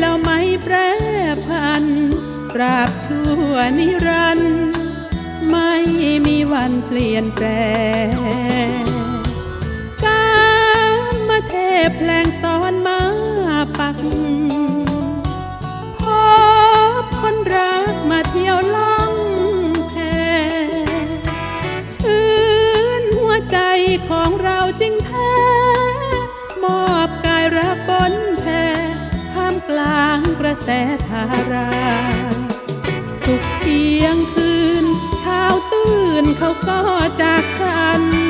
เราไม่แปรพันปราบชั่วนิรันไม่มีวันเปลี่ยนแปลงกามาเทพแปลงสอนมาปักพบคนรักมาเที่ยวล่องแพชื่นหัวใจของเราจริงแท้ ระแสธารา สุขเพียงคืนเช้าตื่นเขาก็จากฉัน